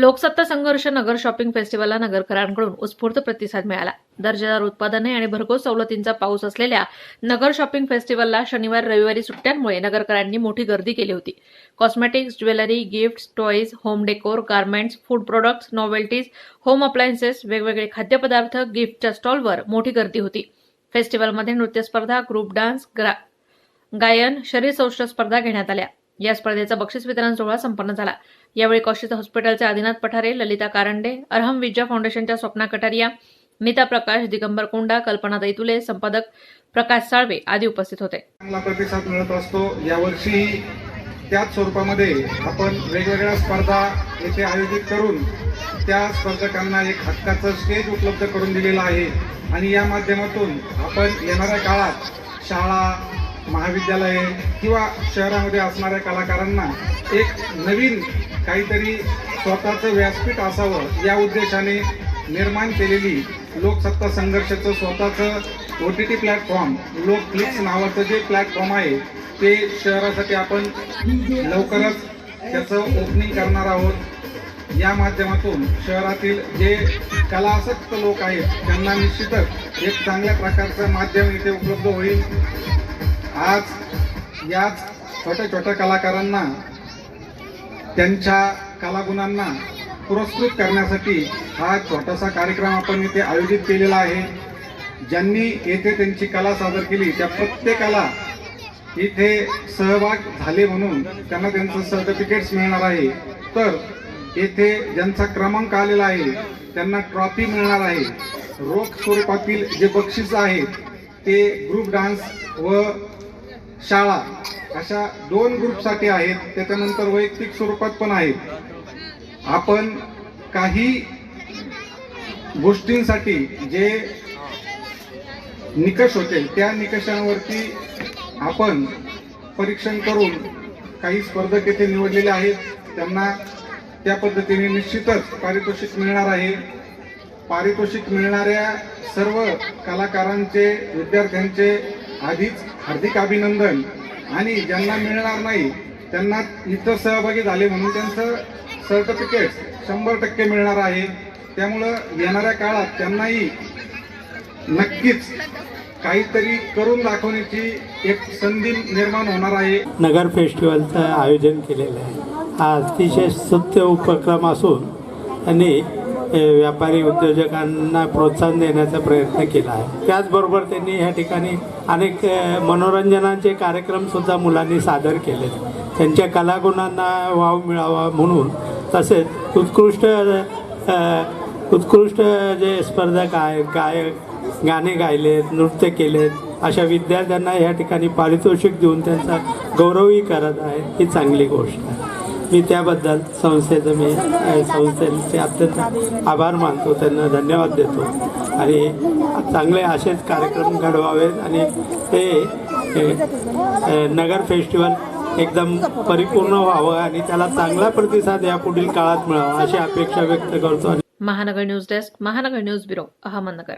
लोकसत्ता संघर्ष नगर शॉपिंग फेस्टिवलला नगरकरांकडून उत्स्फूर्त प्रतिसाद मिळाला. दर्जेदार उत्पादने आणि भरघोस सवलतींचा पाऊस असलेल्या नगर शॉपिंग फेस्टिवलला शनिवार रविवारी सुट्ट्यांमुळे नगरकरांनी मोठी गर्दी केली होती. Cosmetics jewellery gifts toys home decor garments food products novelties home appliances वेगवेगळे खाद्यपदार्थ गिफ्टच्या स्टॉलवर मोठी गर्दी होती. फेस्टिवलमध्ये नृत्य स्पर्धा ग्रुप डान्स गायन शरीर सौष्ठ स्पर्धा घेण्यात आल्या. या स्पर्धेचा बक्षीस वितरण सोहळा संपन्न झाला. यावेळी कौशिक हॉस्पिटलचे आदिनाथ पठारे ललिता कारंडे अरहम विद्या फाउंडेशनच्या स्वप्ना कटारिया नीता प्रकाश दिगंबर कोंडा कल्पना दैतुले संपादक प्रकाश साळवे आदी उपस्थित होते. चांगला प्रतिसाद मिळत असतो. यावर्षी त्याच स्वरूपामध्ये आपण वेगवेगळ्या स्पर्धा येथे आयोजित करून त्या स्पर्धकांना एक हक्काचं स्टेज उपलब्ध करून दिलेलं आहे. आणि या माध्यमातून आपण येणाऱ्या काळात शाळा महाविद्यालये किंवा शहरामध्ये असणाऱ्या कलाकारांना एक नवीन काहीतरी स्वतःचं व्यासपीठ असावं या उद्देशाने निर्माण केलेली लोकसत्ता संघर्षाचं स्वतःचं O T T platform Lokclicks नावाचं जे प्लॅटफॉर्म आहे ते शहरासाठी आपण लवकरच त्याचं ओपनिंग करणार आहोत. या माध्यमातून शहरातील जे कलासक्त लोक आहेत त्यांना निश्चितच एक चांगल्या प्रकारचं माध्यम इथे उपलब्ध होईल. आज याच छोट्या छोट्या कलाकारांना त्यांच्या कलागुणांना पुरस्कृत करण्यासाठी हा छोटासा कार्यक्रम आपण इथे आयोजित केलेला आहे. ज्यांनी येथे त्यांची कला सादर केली त्या प्रत्येकाला इथे सहभाग झाले म्हणून त्यांना त्यांचं सर्टिफिकेट्स मिळणार आहे. तर येथे ज्यांचा क्रमांक आलेला आहे त्यांना ट्रॉफी मिळणार आहे. रोख स्वरूपातील जे बक्षीस आहेत ते ग्रुप डान्स व शाळा अशा दोन ग्रुपसाठी आहेत. त्याच्यानंतर वैयक्तिक स्वरूपात पण आहेत. आपण काही गोष्टींसाठी जे निकष होते त्या निकषांवरती आपण परीक्षण करून काही स्पर्धक येथे निवडलेले आहेत. त्यांना त्या पद्धतीने निश्चितच पारितोषिक मिळणार आहे. पारितोषिक मिळणाऱ्या सर्व कलाकारांचे विद्यार्थ्यांचे आधीच हार्दिक अभिनंदन. आणि ज्यांना मिळणार नाही त्यांना इथं सहभागी झाले म्हणून त्यांचं सर्टिफिकेट शंभर टक्के मिळणार आहे. त्यामुळं येणाऱ्या काळात त्यांनाही नक्कीच काहीतरी करून दाखवण्याची एक संधी निर्माण होणार आहे. नगर फेस्टिवलचं आयोजन केलेलं आहे. हा अतिशय सत्य उपक्रम असून आणि व्यापारी उद्योजकांना प्रोत्साहन देण्याचा प्रयत्न केला आहे. त्याचबरोबर त्यांनी ह्या ठिकाणी अनेक मनोरंजनाचे कार्यक्रमसुद्धा मुलांनी सादर केले त्यांच्या कलागुणांना वाव मिळावा म्हणून तसेच उत्कृष्ट उत्कृष्ट जे स्पर्धक आहेत गायक गाणे गायलेत नृत्य केलेत अशा विद्यार्थ्यांना या ठिकाणी पारितोषिक देऊन त्यांचा गौरवही करत आहे ही चांगली गोष्ट आहे. मी त्याबद्दल संस्थेचं मी संस्थेचे अत्यंत आभार मानतो त्यांना धन्यवाद देतो. आणि चांगले असेच कार्यक्रम घडवावेत आणि ते नगर फेस्टिवल एकदम परिपूर्ण व्हावं आणि त्याला चांगला प्रतिसाद या पुढील काळात मिळावा अशी अपेक्षा व्यक्त करतो. Mahanagar news desk Mahanagar news bureau Ahmednagar.